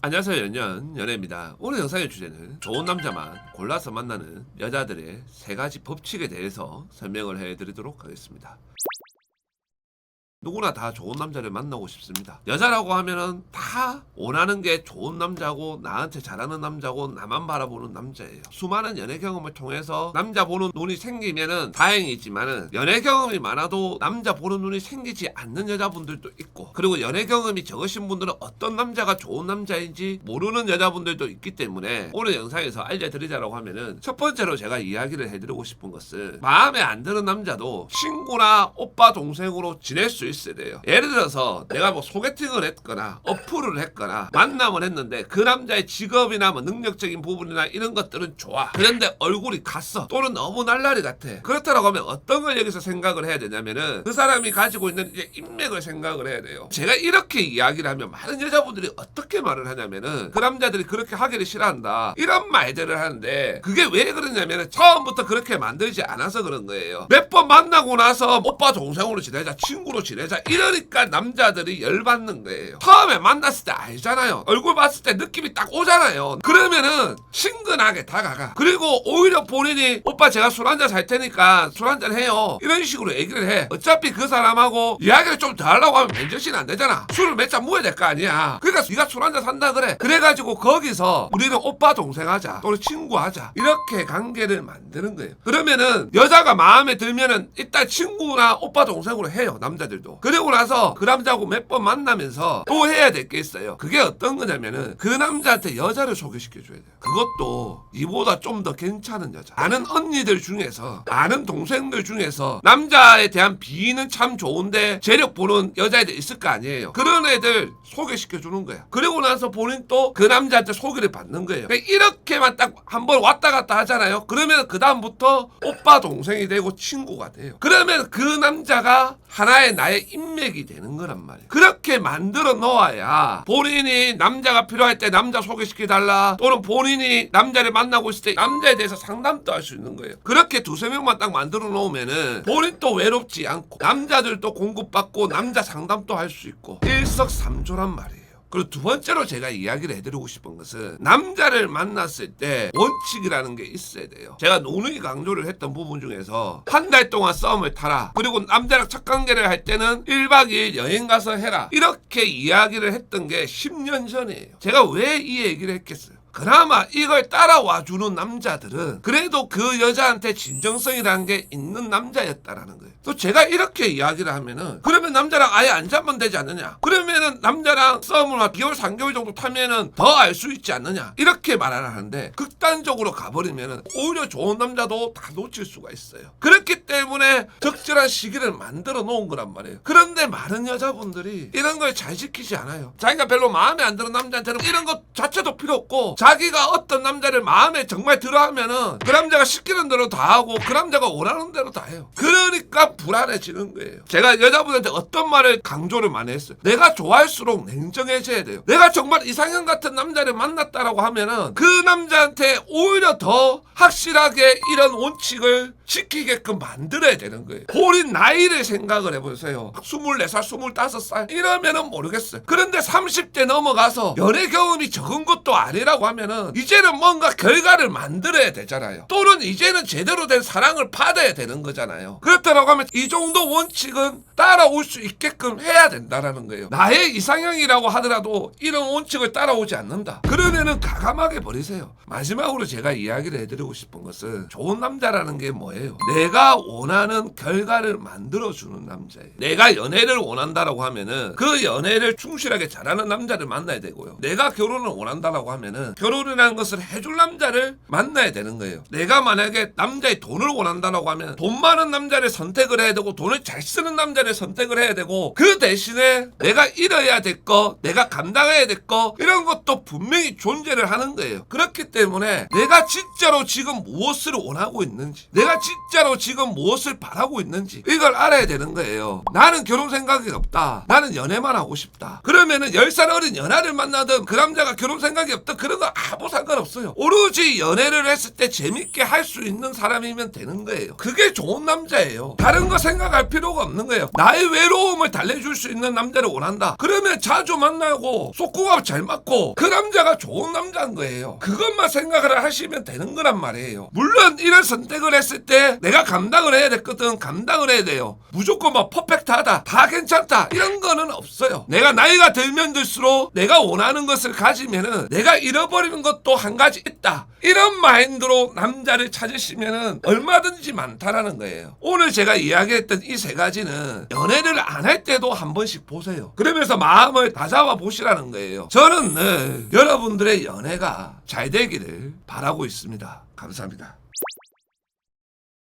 안녕하세요 연연 연애입니다. 오늘 영상의 주제는 좋은 남자만 골라서 만나는 여자들의 세 가지 법칙에 대해서 설명을 해드리도록 하겠습니다 누구나 다 좋은 남자를 만나고 싶습니다. 여자라고 하면은 다 원하는 게 좋은 남자고 나한테 잘하는 남자고 나만 바라보는 남자예요. 수많은 연애 경험을 통해서 남자 보는 눈이 생기면은 다행이지만은 연애 경험이 많아도 남자 보는 눈이 생기지 않는 여자분들도 있고 그리고 연애 경험이 적으신 분들은 어떤 남자가 좋은 남자인지 모르는 여자분들도 있기 때문에 오늘 영상에서 알려드리자라고 하면은 첫 번째로 제가 이야기를 해드리고 싶은 것은 마음에 안 드는 남자도 친구나 오빠 동생으로 지낼 수 있어야 돼요. 예를 들어서 내가 뭐 소개팅을 했거나 어플을 했거나 만남을 했는데 그 남자의 직업이나 뭐 능력적인 부분이나 이런 것들은 좋아. 그런데 얼굴이 갔어. 또는 너무 날라리 같아. 그렇다라고 하면 어떤 걸 여기서 생각을 해야 되냐면은 그 사람이 가지고 있는 이제 인맥을 생각을 해야 돼요. 제가 이렇게 이야기를 하면 많은 여자분들이 어떻게 말을 하냐면은 그 남자들이 그렇게 하기를 싫어한다. 이런 말들을 하는데 그게 왜 그러냐면은 처음부터 그렇게 만들지 않아서 그런 거예요. 몇 번 만나고 나서 오빠 동생으로 지내자, 친구로 지내 자 이러니까 남자들이 열받는 거예요. 처음에 만났을 때 알잖아요. 얼굴 봤을 때 느낌이 딱 오잖아요. 그러면은 친근하게 다가가. 그리고 오히려 본인이 오빠 제가 술 한잔 살 테니까 술 한잔 해요. 이런 식으로 얘기를 해. 어차피 그 사람하고 이야기를 좀 더 하려고 하면 맨정신 안 되잖아. 술을 몇 잔 모여야 될 거 아니야. 그러니까 네가 술 한잔 산다 그래. 그래가지고 거기서 우리는 오빠 동생 하자. 또는 친구 하자. 이렇게 관계를 만드는 거예요. 그러면은 여자가 마음에 들면은 일단 친구나 오빠 동생으로 해요. 남자들도. 그리고 나서 그 남자하고 몇 번 만나면서 또 해야 될 게 있어요. 그게 어떤 거냐면은 그 남자한테 여자를 소개시켜 줘야 돼요. 그것도 이보다 좀 더 괜찮은 여자. 아는 언니들 중에서 아는 동생들 중에서 남자에 대한 비위는 참 좋은데 재력 보는 여자애들 있을 거 아니에요. 그런 애들 소개시켜 주는 거야. 그리고 나서 본인 또 그 남자한테 소개를 받는 거예요. 그러니까 이렇게만 딱 한번 왔다 갔다 하잖아요. 그러면 그 다음부터 오빠 동생이 되고 친구가 돼요. 그러면 그 남자가 하나의 나의 인맥이 되는 거란 말이에요. 그렇게 만들어 놓아야 본인이 남자가 필요할 때 남자 소개시켜 달라 또는 본인이 남자를 만나고 있을 때 남자에 대해서 상담도 할 수 있는 거예요. 그렇게 두세 명만 딱 만들어 놓으면은 본인 또 외롭지 않고 남자들도 공급받고 남자 상담도 할 수 있고 일석삼조란 말이에요. 그리고 두 번째로 제가 이야기를 해드리고 싶은 것은 남자를 만났을 때 원칙이라는 게 있어야 돼요. 제가 누누이 강조를 했던 부분 중에서 한 달 동안 썸을 타라. 그리고 남자랑 첫 관계를 할 때는 1박 2일 여행 가서 해라. 이렇게 이야기를 했던 게 10년 전이에요. 제가 왜 이 얘기를 했겠어요? 그나마 이걸 따라와 주는 남자들은 그래도 그 여자한테 진정성이라는 게 있는 남자였다라는 거예요. 또 제가 이렇게 이야기를 하면은 그러면 남자랑 아예 안 잡으면 되지 않느냐? 그러면은 남자랑 썸을 한 2개월, 3개월 정도 타면은 더 알 수 있지 않느냐? 이렇게 말을 하는데 극단적으로 가버리면은 오히려 좋은 남자도 다 놓칠 수가 있어요. 그렇기 때문에 적절한 시기를 만들어 놓은 거란 말이에요. 그런데 많은 여자분들이 이런 걸 잘 지키지 않아요. 자기가 별로 마음에 안 드는 남자한테는 이런 것 자체도 필요 없고 자기가 어떤 남자를 마음에 정말 들어 하면은 그 남자가 시키는 대로 다 하고 그 남자가 원하는 대로 다 해요. 그러니까 불안해지는 거예요. 제가 여자분한테 어떤 말을 강조를 많이 했어요. 내가 좋아할수록 냉정해져야 돼요. 내가 정말 이상형 같은 남자를 만났다라고 하면은 그 남자한테 오히려 더 확실하게 이런 원칙을 지키게끔 만들어야 되는 거예요. 본인 나이를 생각을 해보세요. 24살, 25살 이러면은 모르겠어요. 그런데 30대 넘어가서 연애 경험이 적은 것도 아니라고 하면은 이제는 뭔가 결과를 만들어야 되잖아요. 또는 이제는 제대로 된 사랑을 받아야 되는 거잖아요. 그렇다고 하면 이 정도 원칙은 따라올 수 있게끔 해야 된다라는 거예요. 나의 이상형이라고 하더라도 이런 원칙을 따라오지 않는다. 그러면은 가감하게 버리세요. 마지막으로 제가 이야기를 해드리고 싶은 것은 좋은 남자라는 게 뭐예요? 내가 원하는 결과를 만들어주는 남자예요. 내가 연애를 원한다라고 하면은 그 연애를 충실하게 잘하는 남자를 만나야 되고요. 내가 결혼을 원한다라고 하면은 결혼이라는 것을 해줄 남자를 만나야 되는 거예요. 내가 만약에 남자의 돈을 원한다라고 하면 돈 많은 남자를 선택을 해야 되고 돈을 잘 쓰는 남자를 선택을 해야 되고 그 대신에 내가 잃어야 될 거, 내가 감당해야 될 거 이런 것도 분명히 존재를 하는 거예요. 그렇기 때문에 내가 진짜로 지금 무엇을 원하고 있는지, 내가 진짜로 지금 무엇을 바라고 있는지 이걸 알아야 되는 거예요. 나는 결혼 생각이 없다. 나는 연애만 하고 싶다. 그러면은 10살 어린 연하를 만나든 그 남자가 결혼 생각이 없다. 그런 거 아무 상관없어요. 오로지 연애를 했을 때 재밌게 할 수 있는 사람이면 되는 거예요. 그게 좋은 남자예요. 다른 거 생각할 필요가 없는 거예요. 나의 외로움을 달래줄 수 있는 남자를 원한다. 그러면 자주 만나고 속구가 잘 맞고 그 남자가 좋은 남자인 거예요. 그것만 생각을 하시면 되는 거란 말이에요. 물론 이런 선택을 했을 때 내가 감당을 해야 됐거든 감당을 해야 돼요. 무조건 뭐 퍼펙트하다 다 괜찮다 이런 거는 없어요. 내가 나이가 들면 들수록 내가 원하는 것을 가지면은 내가 잃어버 리는 것도 한 가지 있다. 이런 마인드로 남자를 찾으시면은 얼마든지 많다라는 거예요. 오늘 제가 이야기했던 이 세 가지는 연애를 안 할 때도 한 번씩 보세요. 그러면서 마음을 다잡아 보시라는 거예요. 저는 네, 여러분들의 연애가 잘 되기를 바라고 있습니다. 감사합니다.